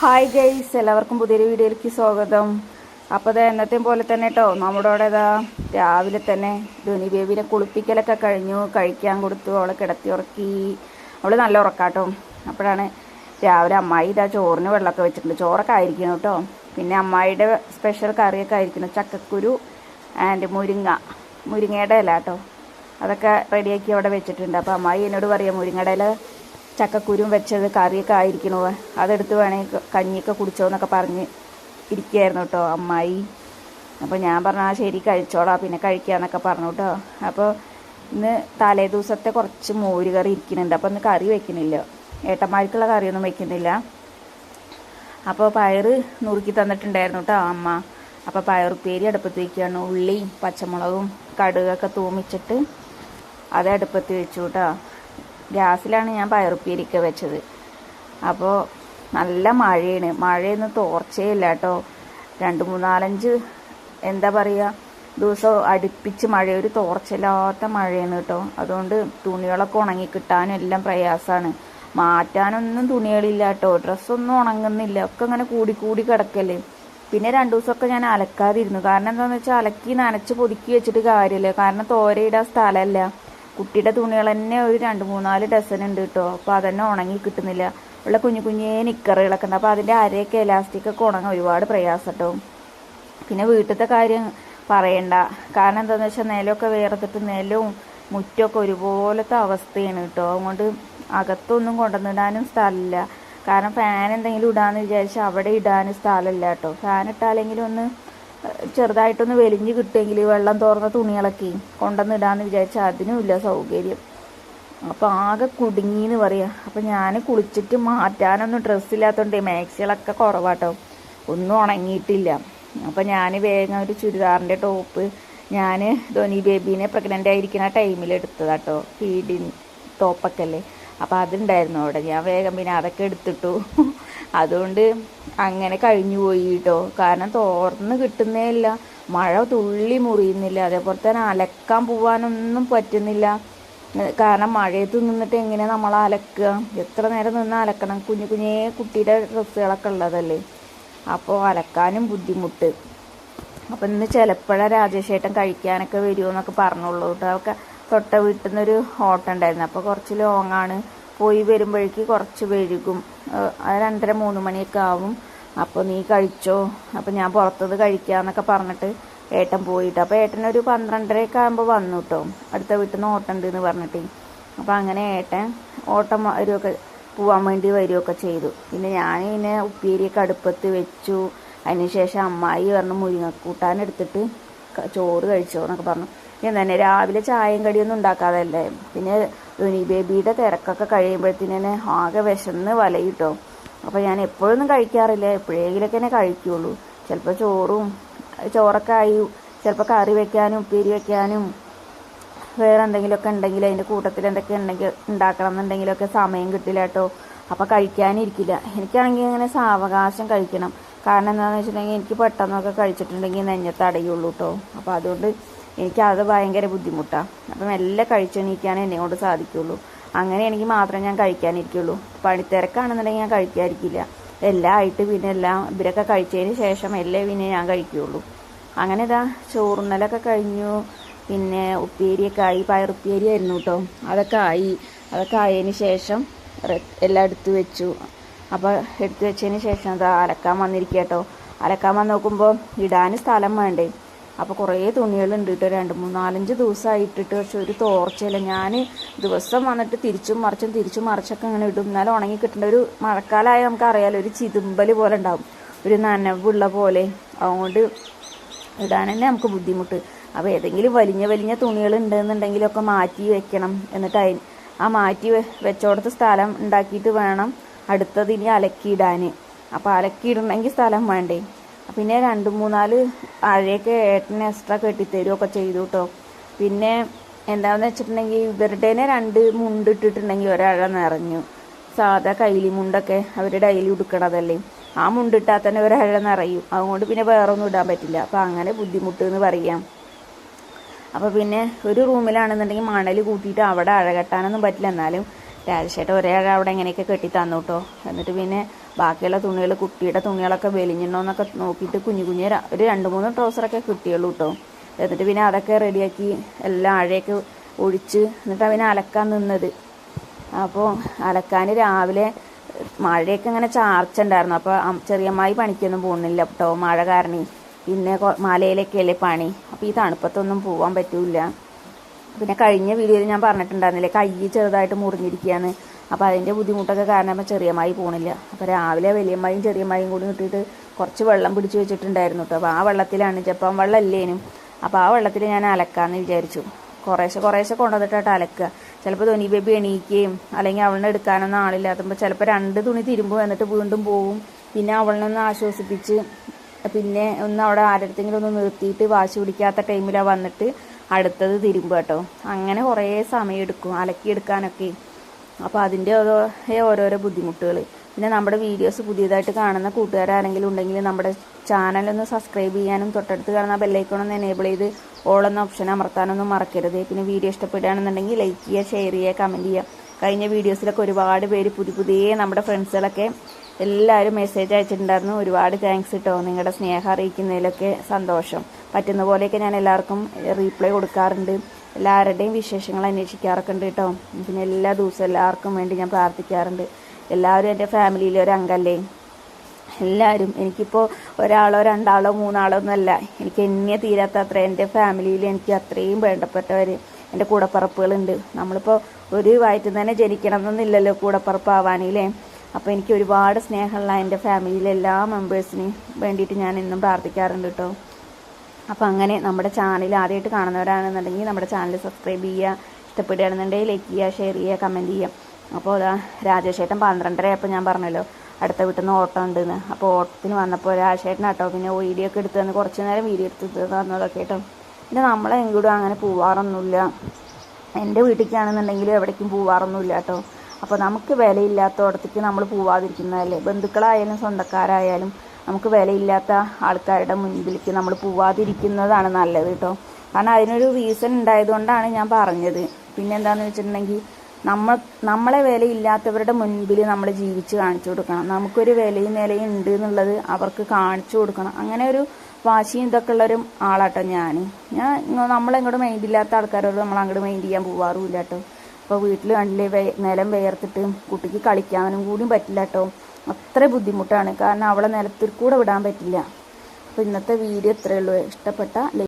Hi guys എല്ലാവർക്കും പുതിയൊരു വീഡിയോയിലേക്ക് സ്വാഗതം. അപ്പോൾ അത് എന്നത്തെയും പോലെ തന്നെ കേട്ടോ നമ്മുടെ അവിടെ ഇതാ രാവിലെ തന്നെ ധോനി ബേബിനെ കുളിപ്പിക്കലൊക്കെ കഴിഞ്ഞു കഴിക്കാൻ കൊടുത്തു അവളെ കിടത്തി ഉറക്കി. അവൾ നല്ല ഉറക്കാട്ടോ. അപ്പോഴാണ് രാവിലെ അമ്മായി ഇതാ ചോറിന് വെള്ളമൊക്കെ വെച്ചിട്ടുണ്ട്. ചോറൊക്കെ ആയിരിക്കണം കേട്ടോ പിന്നെ അമ്മായിയുടെ സ്പെഷ്യൽ കറിയൊക്കെ ആയിരിക്കണം. ചക്കക്കുരു ആൻഡ് മുരിങ്ങ. മുരിങ്ങയുടെ ഇല കേട്ടോ അതൊക്കെ റെഡിയാക്കി അവിടെ വെച്ചിട്ടുണ്ട്. അപ്പോൾ അമ്മായി എന്നോട് പറയാം മുരിങ്ങടയിൽ ചക്കക്കുരും വെച്ചത് കറിയൊക്കെ ആയിരിക്കണോ അതെടുത്ത് വേണമെങ്കിൽ കഞ്ഞിയൊക്കെ കുടിച്ചോ എന്നൊക്കെ പറഞ്ഞ് ഇരിക്കുകയായിരുന്നു കേട്ടോ അമ്മായി. അപ്പോൾ ഞാൻ പറഞ്ഞു ആ ശരി കഴിച്ചോളാം പിന്നെ കഴിക്കാന്നൊക്കെ പറഞ്ഞു കേട്ടോ അപ്പോൾ ഇന്ന് തലേ ദിവസത്തെ കുറച്ച് മോര് കറി ഇരിക്കുന്നുണ്ട്. അപ്പോൾ ഇന്ന് കറി വെക്കുന്നില്ല. ഏട്ടന്മാർക്കുള്ള കറിയൊന്നും വെക്കുന്നില്ല. അപ്പോൾ പയറ് നുറുക്കി തന്നിട്ടുണ്ടായിരുന്നു കേട്ടോ അമ്മ. അപ്പോൾ പയറുപ്പേരി അടുപ്പത്ത് വയ്ക്കുകയാണ് ഉള്ളിയും പച്ചമുളകും കടുകൊക്കെ തൂമിച്ചിട്ട് അത് അടുപ്പത്ത് വെച്ചു കേട്ടോ ഗ്യാസിലാണ് ഞാൻ പയറുപ്പീരിക്ക വെച്ചത്. അപ്പോൾ നല്ല മഴയാണ്. മഴയൊന്നും തോർച്ചയില്ല കേട്ടോ രണ്ട് മൂന്നാലഞ്ച് എന്താ പറയുക ദിവസം അടുപ്പിച്ച് മഴ ഒരു തോർച്ചയില്ലാത്ത മഴയാണ് കേട്ടോ. അതുകൊണ്ട് തുണികളൊക്കെ ഉണങ്ങി കിട്ടാനും എല്ലാം പ്രയാസമാണ്. മാറ്റാനൊന്നും തുണികളില്ല കേട്ടോ. ഡ്രസ്സൊന്നും ഉണങ്ങുന്നില്ല. ഒക്കെ ഇങ്ങനെ കൂടി കൂടി കിടക്കല്ലേ പിന്നെ രണ്ടു ദിവസമൊക്കെ ഞാൻ അലക്കാതിരുന്നു. കാരണം എന്താണെന്ന് വെച്ചാൽ അലക്കി നനച്ച് പൊതുക്കി വെച്ചിട്ട് കാര്യമില്ല. കാരണം തോരയിടാൻ സ്ഥലമല്ല. കുട്ടിയുടെ തുണികൾ തന്നെ ഒരു രണ്ട് മൂന്നാൽ ഡസൻ ഉണ്ട് കേട്ടോ അപ്പോൾ അതന്നെ ഉണങ്ങി കിട്ടുന്നില്ല. ഉള്ള കുഞ്ഞു കുഞ്ഞേ നിക്കറുകളൊക്കെ ഉണ്ട്. അപ്പോൾ അതിന്റെ അരയൊക്കെ എലാസ്റ്റിക് ഒക്കെ ഉണങ്ങാൻ ഒരുപാട് പ്രയാസം കേട്ടോ പിന്നെ വീട്ടിലത്തെ കാര്യം പറയണ്ട. കാരണം എന്താണെന്ന് വെച്ചാൽ നിലമൊക്കെ വേർത്തിട്ട് നിലവും മുറ്റമൊക്കെ ഒരുപോലത്തെ അവസ്ഥയാണ് കേട്ടോ അതുകൊണ്ട് അകത്തൊന്നും കൊണ്ടുവന്നിടാനും സ്ഥലമില്ല. കാരണം ഫാൻ എന്തെങ്കിലും ഇടാന്ന് വിചാരിച്ചാൽ അവിടെ ഇടാനും സ്ഥലമില്ല കേട്ടോ ഫാൻ ഇട്ടാലെങ്കിലും ഒന്ന് ചെറുതായിട്ടൊന്ന് വെലിഞ്ഞ് കിട്ടുമെങ്കിൽ വെള്ളം തോർന്ന തുണികളൊക്കെ കൊണ്ടുവന്നിടാന്ന് വിചാരിച്ചാൽ അതിനുമില്ല സൗകര്യം. അപ്പോൾ ആകെ കുടുങ്ങിന്ന് പറയാം. അപ്പോൾ ഞാൻ കുളിച്ചിട്ട് മാറ്റാനൊന്നും ഡ്രസ്സില്ലാത്തതുകൊണ്ട് മാക്സികളൊക്കെ കുറവാട്ടോ. ഒന്നും ഉണങ്ങിയിട്ടില്ല. അപ്പോൾ ഞാൻ വേഗം ഒരു ചുരിദാറിന്റെ ടോപ്പ് ഞാൻ ധോനി ബേബീനെ പ്രഗ്നന്റ് ആയിരിക്കുന്ന ടൈമിൽ എടുത്തതാട്ടോ. ഫീഡിൻ ടോപ്പൊക്കെ അല്ലേ? അപ്പോൾ അതുണ്ടായിരുന്നു അവിടെ. ഞാൻ വേഗം പിന്നെ അതൊക്കെ എടുത്തിട്ടു. അതുകൊണ്ട് അങ്ങനെ കഴിഞ്ഞു പോയി കേട്ടോ കാരണം തോർന്ന് കിട്ടുന്നേ ഇല്ല മഴ തുള്ളി മുറിയുന്നില്ല. അതേപോലെ തന്നെ അലക്കാൻ പോവാനൊന്നും പറ്റുന്നില്ല. കാരണം മഴയത്ത് നിന്നിട്ട് എങ്ങനെ നമ്മൾ അലക്കുക? എത്ര നേരം നിന്ന് അലക്കണം? കുഞ്ഞു കുഞ്ഞേ കുട്ടിയുടെ ഡ്രസ്സുകളൊക്കെ ഉള്ളതല്ലേ? അപ്പോൾ അലക്കാനും ബുദ്ധിമുട്ട്. അപ്പം ഇന്ന് ചിലപ്പോഴാണ് രാജേഷേട്ടൻ കഴിക്കാനൊക്കെ വരുമെന്നൊക്കെ പറഞ്ഞുള്ളൂ കേട്ടോ അതൊക്കെ തൊട്ട വീട്ടിൽ നിന്നൊരു ഓട്ടം ഉണ്ടായിരുന്നു അപ്പോൾ കുറച്ച് ലോങ്ങാണ്. പോയി വരുമ്പോഴേക്ക് കുറച്ച് ഏഹ് അത് രണ്ടര മൂന്ന് മണിയൊക്കെ ആവും. അപ്പോൾ നീ കഴിച്ചോ? അപ്പോൾ ഞാൻ പുറത്തത് കഴിക്കാമെന്നൊക്കെ പറഞ്ഞിട്ട് ഏട്ടൻ പോയിട്ട്. അപ്പോൾ ഏട്ടനൊരു പന്ത്രണ്ടരയൊക്കെ ആകുമ്പോൾ വന്നു കേട്ടോ അടുത്ത വീട്ടിൽ നിന്ന് ഓട്ടം ഉണ്ട് എന്ന് പറഞ്ഞിട്ട്. അപ്പോൾ അങ്ങനെ ഏട്ടൻ ഓട്ടം വരുമൊക്കെ പോവാൻ വേണ്ടി വരികയൊക്കെ ചെയ്തു. പിന്നെ ഞാൻ പിന്നെ ഉപ്പേരിയൊക്കെ അടുപ്പത്ത് വെച്ചു. അതിനുശേഷം അമ്മായി പറഞ്ഞ് മുരിങ്ങക്കൂട്ടാൻ എടുത്തിട്ട് ചോറ് കഴിച്ചോ എന്നൊക്കെ പറഞ്ഞു. ഞാൻ തന്നെ രാവിലെ ചായയും കടിയൊന്നും ഉണ്ടാക്കാതല്ലേ. പിന്നെ ദുനി ബേബിയുടെ തിരക്കൊക്കെ കഴിയുമ്പോഴത്തേനെ ആകെ വിശന്ന് വലയിട്ടോ. അപ്പോൾ ഞാൻ എപ്പോഴൊന്നും കഴിക്കാറില്ല. എപ്പോഴെങ്കിലൊക്കെ തന്നെ കഴിക്കുള്ളൂ. ചിലപ്പോൾ ചോറും ചോറൊക്കെ ആയി. ചിലപ്പോൾ കറി വെക്കാനും ഉപ്പേരി വെക്കാനും. വേറെ എന്തെങ്കിലുമൊക്കെ ഉണ്ടെങ്കിൽ അതിന്റെ കൂട്ടത്തിൽ എന്തൊക്കെ ഉണ്ടെങ്കിൽ ഉണ്ടാക്കണം എന്നുണ്ടെങ്കിലൊക്കെ സമയം കിട്ടില്ല കേട്ടോ. അപ്പോൾ കഴിക്കാനിരിക്കില്ല. എനിക്കാണെങ്കിൽ അങ്ങനെ സാവകാശം കഴിക്കണം. കാരണം എന്താണെന്ന് വെച്ചിട്ടുണ്ടെങ്കിൽ എനിക്ക് പെട്ടെന്നൊക്കെ കഴിച്ചിട്ടുണ്ടെങ്കിൽ നെഞ്ഞത്ത് അടയുള്ളൂ കേട്ടോ അപ്പോൾ അതുകൊണ്ട് എനിക്ക് അത് ഭയങ്കര ബുദ്ധിമുട്ടാണ് അപ്പം മെല്ലെ എന്നെ കൊണ്ട് സാധിക്കുള്ളൂ. അങ്ങനെയാണെങ്കിൽ മാത്രമേ ഞാൻ കഴിക്കാനിരിക്കുള്ളൂ. പണിത്തിരക്കാണെന്നുണ്ടെങ്കിൽ ഞാൻ കഴിക്കാതിരിക്കില്ല. എല്ലാം ആയിട്ട് പിന്നെ എല്ലാം ഇവരൊക്കെ കഴിച്ചതിന് ശേഷം എല്ലാം പിന്നെ ഞാൻ കഴിക്കുകയുള്ളൂ അങ്ങനെ ഇതാ ചോറുന്നലൊക്കെ കഴിഞ്ഞു. പിന്നെ ഉപ്പേരിയൊക്കെ ആയി. പയറുപ്പേരി ആയിരുന്നു കേട്ടോ അതൊക്കെ ആയി. അതൊക്കെ ആയതിന് ശേഷം എല്ലാം എടുത്തു വെച്ചു. അപ്പോൾ എടുത്തു വെച്ചതിന് ശേഷം അത് അലക്കാൻ വന്നിരിക്കുക കേട്ടോ അലക്കാൻ വന്ന് നോക്കുമ്പോൾ ഇടാൻ സ്ഥലം വേണ്ടേ. അപ്പോൾ കുറേ തുണികളുണ്ട് കേട്ടോ രണ്ട് മൂന്ന് നാലഞ്ച് ദിവസമായിട്ടിട്ട് പക്ഷെ ഒരു തോർച്ചയില്ല. ഞാൻ ദിവസം വന്നിട്ട് തിരിച്ചും മറിച്ചും തിരിച്ചും മറിച്ചൊക്കെ ഇങ്ങനെ ഇടും. എന്നാലും ഉണങ്ങി കിട്ടേണ്ട ഒരു മഴക്കാലമായ നമുക്ക് അറിയാലോ ഒരു ചിതുമ്പൽ പോലെ ഉണ്ടാവും. ഒരു നനവുള്ള പോലെ. അതുകൊണ്ട് ഇടാൻ തന്നെ നമുക്ക് ബുദ്ധിമുട്ട്. അപ്പോൾ ഏതെങ്കിലും വലിഞ്ഞ വലിഞ്ഞ തുണികൾ ഉണ്ടെന്നുണ്ടെങ്കിലൊക്കെ മാറ്റി വെക്കണം. എന്നിട്ട് ആ മാറ്റി വെച്ചോടത്ത് സ്ഥലം ഉണ്ടാക്കിയിട്ട് വേണം. അടുത്തത് ഇനി അലക്കിയിടാൻ അപ്പോൾ അലക്കിയിടണമെങ്കിൽ സ്ഥലം വേണ്ടേ. പിന്നെ രണ്ട് മൂന്നാൽ അഴയൊക്കെ ഏട്ടനെ എക്സ്ട്രാ കെട്ടിത്തരുമൊക്കെ ചെയ്തു കേട്ടോ പിന്നെ എന്താണെന്ന് വെച്ചിട്ടുണ്ടെങ്കിൽ ഇവരുടെ രണ്ട് മുണ്ട് ഇട്ടിട്ടുണ്ടെങ്കിൽ ഒരഴ നിറഞ്ഞു. സാധാ കൈലി മുണ്ടൊക്കെ അവർ ഡെയിലി ഉടുക്കണതല്ലേ. ആ മുണ്ടിട്ടാൽ തന്നെ ഒരഴ നിറയും. അതുകൊണ്ട് പിന്നെ വേറെ ഒന്നും ഇടാൻ പറ്റില്ല. അപ്പം അങ്ങനെ ബുദ്ധിമുട്ട് എന്ന് പറയാം. അപ്പോൾ പിന്നെ ഒരു റൂമിലാണെന്നുണ്ടെങ്കിൽ മണൽ കൂട്ടിയിട്ട് അവിടെ അഴകെട്ടാനൊന്നും പറ്റില്ല. എന്നാലും രാജശേട്ടൻ ഒരേ അവിടെ എങ്ങനെയൊക്കെ കെട്ടി തന്നു കേട്ടോ എന്നിട്ട് പിന്നെ ബാക്കിയുള്ള തുണികൾ കുട്ടിയുടെ തുണികളൊക്കെ വെലിഞ്ഞിട്ടുണ്ടോന്നൊക്കെ നോക്കിയിട്ട് കുഞ്ഞു കുഞ്ഞു ഒരു രണ്ട് മൂന്ന് ട്രൗസറൊക്കെ കിട്ടിയുള്ളൂ കേട്ടോ എന്നിട്ട് പിന്നെ അതൊക്കെ റെഡിയാക്കി എല്ലാം അഴയൊക്കെ ഒഴിച്ച് എന്നിട്ട് അവനെ അലക്കാൻ നിന്നത്. അപ്പോൾ അലക്കാൻ രാവിലെ മഴയൊക്കെ ഇങ്ങനെ ചാർച്ചുണ്ടായിരുന്നു. അപ്പോൾ ചെറിയമ്മായി പണിക്കൊന്നും പോകുന്നില്ല കേട്ടോ മഴ കാരണം. പിന്നെ മലയിലേക്കല്ലേ പണി. അപ്പോൾ ഈ തണുപ്പത്തൊന്നും പോകാൻ പറ്റൂല പിന്നെ കഴിഞ്ഞ വീഡിയോയിൽ ഞാൻ പറഞ്ഞിട്ടുണ്ടായിരുന്നില്ലേ കൈ ചെറുതായിട്ട് മുറിഞ്ഞിരിക്കുകയാണ്. അപ്പോൾ അതിന്റെ ബുദ്ധിമുട്ടൊക്കെ കാരണം അപ്പോൾ മായി പോണില്ല. അപ്പോൾ രാവിലെ വലിയമ്മായും ചെറിയമ്മായും കൂടി കിട്ടിയിട്ട് കുറച്ച് വെള്ളം പിടിച്ച് വെച്ചിട്ടുണ്ടായിരുന്നു കേട്ടോ. അപ്പോൾ ആ വെള്ളത്തിലാണ് ജപ്പാൻ വെള്ളം ഇല്ലേനും അപ്പോൾ ആ വെള്ളത്തിൽ ഞാൻ അലക്കാമെന്ന് വിചാരിച്ചു. കുറേശ്ശെ കുറേശ്ശെ കൊണ്ടുവന്നിട്ടായിട്ട് അലക്കുക. ചിലപ്പോൾ ധോനി ബേബി എണീക്കുകയും അല്ലെങ്കിൽ അവളിനെ എടുക്കാനൊന്നും ആളില്ലാത്തപ്പോൾ ചിലപ്പോൾ രണ്ട് തുണി തിരുമ്പും എന്നിട്ട് വീണ്ടും പോവും. പിന്നെ അവളിനെ ഒന്ന് ആശ്വസിപ്പിച്ച് പിന്നെ ഒന്ന് അവിടെ ആരുടെ ഒന്ന് നിർത്തിയിട്ട് വാശി പിടിക്കാത്ത ടൈമിലാണ് വന്നിട്ട് അടുത്തത് തിരുമ്പുക കേട്ടോ. അങ്ങനെ കുറേ സമയം എടുക്കും അലക്കിയെടുക്കാനൊക്കെ അപ്പോൾ അതിന്റെ ഓരോ ഓരോരോ ബുദ്ധിമുട്ടുകൾ പിന്നെ നമ്മുടെ വീഡിയോസ് പുതിയതായിട്ട് കാണുന്ന കൂട്ടുകാരാരെങ്കിലും ഉണ്ടെങ്കിൽ നമ്മുടെ ചാനലൊന്ന് സബ്സ്ക്രൈബ് ചെയ്യാനും തൊട്ടടുത്ത് കാണുന്ന ബെല്ലൈക്കോണൊന്ന് എനേബിൾ ചെയ്ത് ഓളെന്ന ഓപ്ഷൻ അമർത്താനൊന്നും മറക്കരുത്. പിന്നെ വീഡിയോ ഇഷ്ടപ്പെടുകയാണെന്നുണ്ടെങ്കിൽ ലൈക്ക് ചെയ്യുക ഷെയർ ചെയ്യുക കമന്റ് ചെയ്യുക. കഴിഞ്ഞ വീഡിയോസിലൊക്കെ ഒരുപാട് പേര് പുതിയ പുതിയ നമ്മുടെ ഫ്രണ്ട്സുകളൊക്കെ എല്ലാവരും മെസ്സേജ് അയച്ചിട്ടുണ്ടായിരുന്നു. ഒരുപാട് താങ്ക്സ് കേട്ടോ നിങ്ങളുടെ സ്നേഹം അറിയിക്കുന്നതിലൊക്കെ സന്തോഷം. പറ്റുന്ന പോലെയൊക്കെ ഞാൻ എല്ലാവർക്കും റീപ്ലൈ കൊടുക്കാറുണ്ട്. എല്ലാവരുടെയും വിശേഷങ്ങൾ അന്വേഷിക്കാറൊക്കെ ഉണ്ട് കേട്ടോ പിന്നെ എല്ലാ ദിവസവും എല്ലാവർക്കും വേണ്ടി ഞാൻ പ്രാർത്ഥിക്കാറുണ്ട്. എല്ലാവരും എന്റെ ഫാമിലിയിലെ ഒരു അംഗമല്ലേ എല്ലാവരും എനിക്കിപ്പോൾ ഒരാളോ രണ്ടാളോ മൂന്നാളോ ഒന്നുമല്ല. എനിക്ക് എന്നെ തീരാത്ത അത്ര എന്റെ ഫാമിലിയിൽ എനിക്ക് അത്രയും വേണ്ടപ്പെട്ടവർ എന്റെ കൂടപ്പറപ്പുകളുണ്ട്. നമ്മളിപ്പോൾ ഒരു വയറ്റിൽ തന്നെ ജനിക്കണം എന്നൊന്നുമില്ലല്ലോ കൂടപ്പറപ്പാവാനില്ലേ? അപ്പോൾ എനിക്ക് ഒരുപാട് സ്നേഹമുള്ള എന്റെ ഫാമിലിയിലെ എല്ലാ മെമ്പേഴ്സിനെയും വേണ്ടിയിട്ട് ഞാൻ എന്നും പ്രാർത്ഥിക്കാറുണ്ട് കേട്ടോ അപ്പോൾ അങ്ങനെ നമ്മുടെ ചാനൽ ആദ്യമായിട്ട് കാണുന്നവരാണെന്നുണ്ടെങ്കിൽ നമ്മുടെ ചാനൽ സബ്സ്ക്രൈബ് ചെയ്യുക ഇഷ്ടപ്പെടുകയാണെന്നുണ്ടെങ്കിൽ ലൈക്ക് ചെയ്യുക ഷെയർ ചെയ്യുക കമന്റ് ചെയ്യുക. അപ്പോൾ അതാ രാജേഷേട്ടൻ പന്ത്രണ്ടര ആയപ്പോൾ ഞാൻ പറഞ്ഞല്ലോ അടുത്ത വീട്ടിൽ നിന്ന് ഓട്ടം ഉണ്ടെന്ന് അപ്പോൾ ഓട്ടത്തിന് വന്നപ്പോൾ രാജേഷേട്ടൻ കേട്ടോ പിന്നെ വീഡിയോ ഒക്കെ എടുത്ത് തന്നെ കുറച്ച് നേരം വീഡിയോ എടുത്ത് തന്നതൊക്കെ കേട്ടോ. പിന്നെ നമ്മളെ എങ്ങോട്ടും അങ്ങനെ പോവാറൊന്നുമില്ല. എന്റെ വീട്ടിലേക്കാണെന്നുണ്ടെങ്കിലും എവിടേക്കും പോവാറൊന്നുമില്ല കേട്ടോ. അപ്പോൾ നമുക്ക് വിലയില്ലാത്തടത്തേക്ക് നമ്മൾ പോവാതിരിക്കുന്നതല്ലേ? ബന്ധുക്കളായാലും സ്വന്തക്കാരായാലും നമുക്ക് വിലയില്ലാത്ത ആൾക്കാരുടെ മുൻപിലേക്ക് നമ്മൾ പോവാതിരിക്കുന്നതാണ് നല്ലത് കേട്ടോ. കാരണം അതിനൊരു റീസൺ ഉണ്ടായതുകൊണ്ടാണ് ഞാൻ പറഞ്ഞത്. പിന്നെ എന്താണെന്ന് വെച്ചിട്ടുണ്ടെങ്കിൽ നമ്മൾ നമ്മളെ വിലയില്ലാത്തവരുടെ മുൻപിൽ നമ്മൾ ജീവിച്ച് കാണിച്ചു കൊടുക്കണം. നമുക്കൊരു വിലയും നിലയും ഉണ്ട് എന്നുള്ളത് അവർക്ക് കാണിച്ചു കൊടുക്കണം. അങ്ങനെ ഒരു വാശിയും ഇതൊക്കെ ഉള്ളൊരു ആളാട്ടോ ഞാൻ. ഞാൻ നമ്മളെങ്ങോട്ട് മൈൻഡ് ഇല്ലാത്ത ആൾക്കാരോട് നമ്മൾ അങ്ങോട്ട് മൈൻഡ് ചെയ്യാൻ പോവാറുമില്ല കേട്ടോ. അപ്പോൾ വീട്ടിൽ കണ്ടില്ലേ നിലം വേർത്തിട്ട് കുട്ടിക്ക് കളിക്കാനും കൂടിയും പറ്റില്ല കേട്ടോ. അത്ര ബുദ്ധിമുട്ടാണ്. കാരണം അവളെ നിലത്തിൽ കൂടെ വിടാൻ പറ്റില്ല. അപ്പോൾ ഇന്നത്തെ വീഡിയോ ഇത്രയേ ഉള്ളൂ. ഇഷ്ടപ്പെട്ട